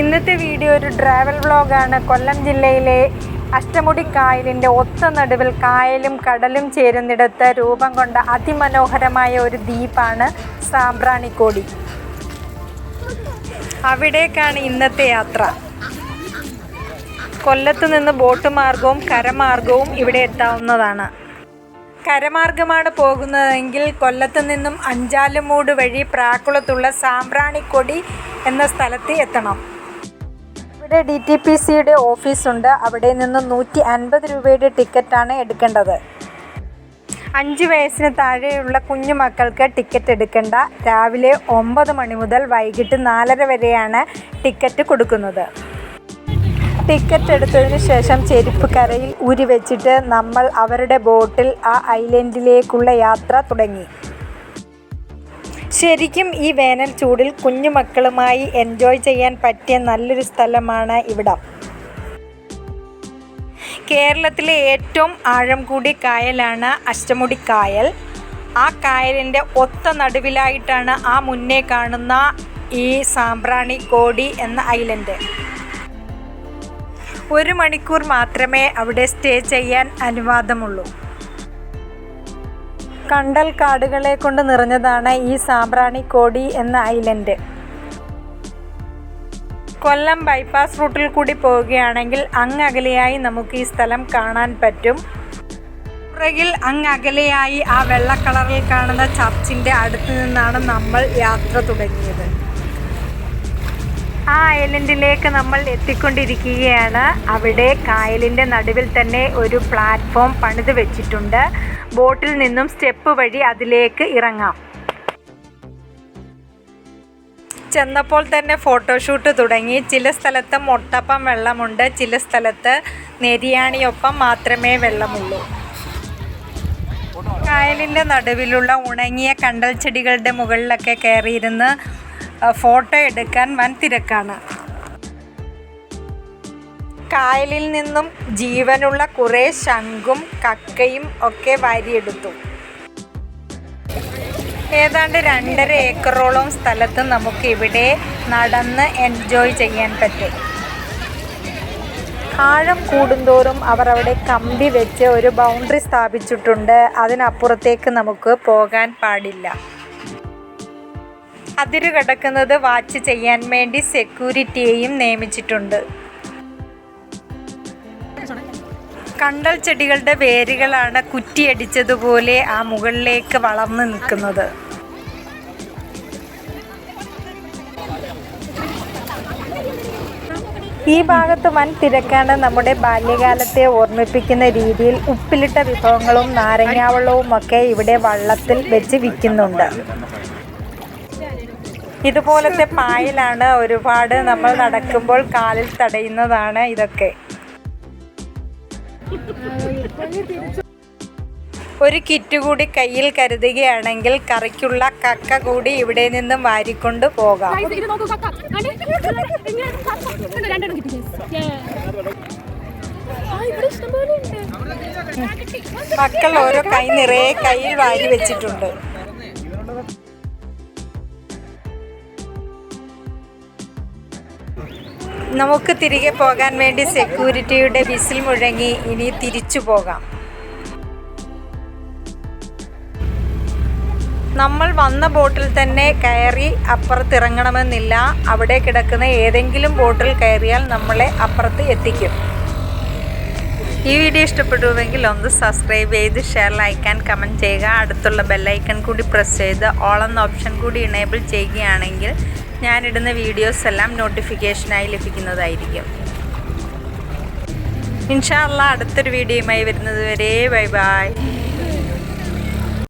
ഇന്നത്തെ വീഡിയോ ഒരു ട്രാവൽ വ്ളോഗാണ് കൊല്ലം ജില്ലയിലെ അഷ്ടമുടി കായലിന്റെ ഒത്ത നടുവിൽ കായലും കടലും ചേരുന്നിടത്ത് രൂപം കൊണ്ട അതിമനോഹരമായ ഒരു ദ്വീപാണ് സാമ്പ്രാണിക്കോടി. അവിടേക്കാണ് ഇന്നത്തെ യാത്ര. കൊല്ലത്ത് നിന്ന് ബോട്ട് മാർഗവും കരമാർഗവും ഇവിടെ എത്താവുന്നതാണ്. കരമാർഗമാണ് പോകുന്നതെങ്കിൽ കൊല്ലത്ത് നിന്നും അഞ്ചാലുമൂട് വഴി പ്രാക്കുളത്തുള്ള സാമ്പ്രാണിക്കൊടി എന്ന സ്ഥലത്ത് എത്തണം. ഇവിടെ ഡി ടി പി സിയുടെ ഓഫീസുണ്ട്. അവിടെ നിന്ന് നൂറ്റി അൻപത് രൂപയുടെ ടിക്കറ്റാണ് എടുക്കേണ്ടത്. അഞ്ച് വയസ്സിന് താഴെയുള്ള കുഞ്ഞു മക്കൾക്ക് ടിക്കറ്റ് എടുക്കേണ്ട. രാവിലെ ഒമ്പത് മണി മുതൽ വൈകിട്ട് നാലര വരെയാണ് ടിക്കറ്റ് കൊടുക്കുന്നത്. ടിക്കറ്റ് എടുത്തതിന് ശേഷം ചെരുപ്പ് കരയിൽ ഊരി വെച്ചിട്ട് നമ്മൾ അവരുടെ ബോട്ടിൽ ആ ഐലൻഡിലേക്കുള്ള യാത്ര തുടങ്ങി. ശരിക്കും ഈ വേനൽ ചൂടിൽ കുഞ്ഞുമക്കളുമായി എൻജോയ് ചെയ്യാൻ പറ്റിയ നല്ലൊരു സ്ഥലമാണ് ഇവിടം. കേരളത്തിലെ ഏറ്റവും ആഴം കൂടിയ കായലാണ് അഷ്ടമുടി കായൽ. ആ കായലിന്റെ ഒത്ത നടുവിലായിട്ടാണ് ആ മുന്നേ കാണുന്ന ഈ സാമ്പ്രാണി കോടി എന്ന ഐലൻഡ് ഒരു മണിക്കൂർ മാത്രമേ അവിടെ സ്റ്റേ ചെയ്യാൻ അനുവാദമുള്ളൂ. കണ്ടൽ കാടുകളെ കൊണ്ട് നിറഞ്ഞതാണ് ഈ സാമ്പ്രാണിക്കോടി എന്ന ഐലൻഡ്. കൊല്ലം ബൈപ്പാസ് റൂട്ടിൽ കൂടി പോവുകയാണെങ്കിൽ അങ്ങകലെയായി നമുക്ക് ഈ സ്ഥലം കാണാൻ പറ്റും. പുറകിൽ അങ്ങകലെയായി ആ വെള്ള കളറിൽ കാണുന്ന ചർച്ചിന്റെ അടുത്ത് നിന്നാണ് നമ്മൾ യാത്ര തുടങ്ങിയത്. ആ ഐലൻഡിലേക്ക് നമ്മൾ എത്തിക്കൊണ്ടിരിക്കുകയാണ്. അവിടെ കായലിന്റെ നടുവിൽ തന്നെ ഒരു പ്ലാറ്റ്ഫോം പണിത് വെച്ചിട്ടുണ്ട്. ബോട്ടിൽ നിന്നും സ്റ്റെപ്പ് വഴി അതിലേക്ക് ഇറങ്ങാം. ചെന്നപ്പോൾ തന്നെ ഫോട്ടോഷൂട്ട് തുടങ്ങി. ചില സ്ഥലത്ത് മൊട്ടപ്പം വെള്ളമുണ്ട്. ചില സ്ഥലത്ത് നെരിയാണിയൊപ്പം മാത്രമേ വെള്ളമുള്ളൂ. കായലിന്റെ നടുവിലുള്ള ഉണങ്ങിയ കണ്ടൽ ചെടികളുടെ മുകളിലൊക്കെ കയറിയിരുന്ന് ഫോട്ടോ എടുക്കാൻ വൻ തിരക്കാണ്. കായലിൽ നിന്നും ജീവനുള്ള കുറേ ശംഖും കക്കയും ഒക്കെ വാരിയെടുത്തു. ഏതാണ്ട് രണ്ടര ഏക്കറോളം സ്ഥലത്ത് നമുക്ക് ഇവിടെ നടന്ന് എൻജോയ് ചെയ്യാൻ പറ്റും. ആഴം കൂടുന്തോറും അവർ അവിടെ കമ്പി വെച്ച് ഒരു ബൗണ്ടറി സ്ഥാപിച്ചിട്ടുണ്ട്. അതിനപ്പുറത്തേക്ക് നമുക്ക് പോകാൻ പാടില്ല. അതിരു കിടക്കുന്നത് വാച്ച് ചെയ്യാൻ വേണ്ടി സെക്യൂരിറ്റിയെയും നിയമിച്ചിട്ടുണ്ട്. കണ്ടൽ ചെടികളുടെ വേരുകളാണ് കുറ്റിയടിച്ചതുപോലെ ആ മുകളിലേക്ക് വളർന്നു നിൽക്കുന്നത്. ഈ ഭാഗത്ത് വൻ തിരക്കാണ് നമ്മുടെ ബാല്യകാലത്തെ ഓർമ്മിപ്പിക്കുന്ന രീതിയിൽ ഉപ്പിലിട്ട വിഭവങ്ങളും നാരങ്ങാവെള്ളവും ഒക്കെ ഇവിടെ വള്ളത്തിൽ വെച്ച് വിൽക്കുന്നുണ്ട്. ഇതുപോലത്തെ പായലാണ് ഒരുപാട് നമ്മൾ നടക്കുമ്പോൾ കാലിൽ തടയുന്നതാണ് ഇതൊക്കെ. ഒരു കിറ്റ് കൂടി കയ്യിൽ കരുതുകയാണെങ്കിൽ കറിക്കുള്ള കക്ക കൂടി ഇവിടെ നിന്നും വാരിക്കൊണ്ട് പോകാം. മക്കൾ ഓരോ കൈ നിറയെ കയ്യിൽ വാരി വെച്ചിട്ടുണ്ട്. നമുക്ക് തിരികെ പോകാൻ വേണ്ടി സെക്യൂരിറ്റിയുടെ വിസിൽ മുഴങ്ങി ഇനി തിരിച്ചു പോകാം. നമ്മൾ വന്ന ബോട്ടിൽ തന്നെ കയറി അപ്പുറത്തിറങ്ങണമെന്നില്ല. അവിടെ കിടക്കുന്ന ഏതെങ്കിലും ബോട്ടിൽ കയറിയാൽ നമ്മളെ അപ്പുറത്ത് എത്തിക്കും. ഈ വീഡിയോ ഇഷ്ടപ്പെട്ടുവെങ്കിൽ ഒന്ന് സബ്സ്ക്രൈബ് ചെയ്ത് ഷെയർ ലൈക്ക് ആൻഡ് കമന്റ് ചെയ്യുക. അടുത്തുള്ള ബെല്ലൈക്കൺ കൂടി പ്രസ് ചെയ്ത് ഓൾ എന്ന ഓപ്ഷൻ കൂടി ഇനേബിൾ ചെയ്യുകയാണെങ്കിൽ ഞാനിടുന്ന വീഡിയോസ് എല്ലാം നോട്ടിഫിക്കേഷനായി ലഭിക്കുന്നതായിരിക്കും. ഇൻഷാല്ല അടുത്തൊരു വീഡിയോയുമായി വരുന്നത് വരെ ബൈ ബൈ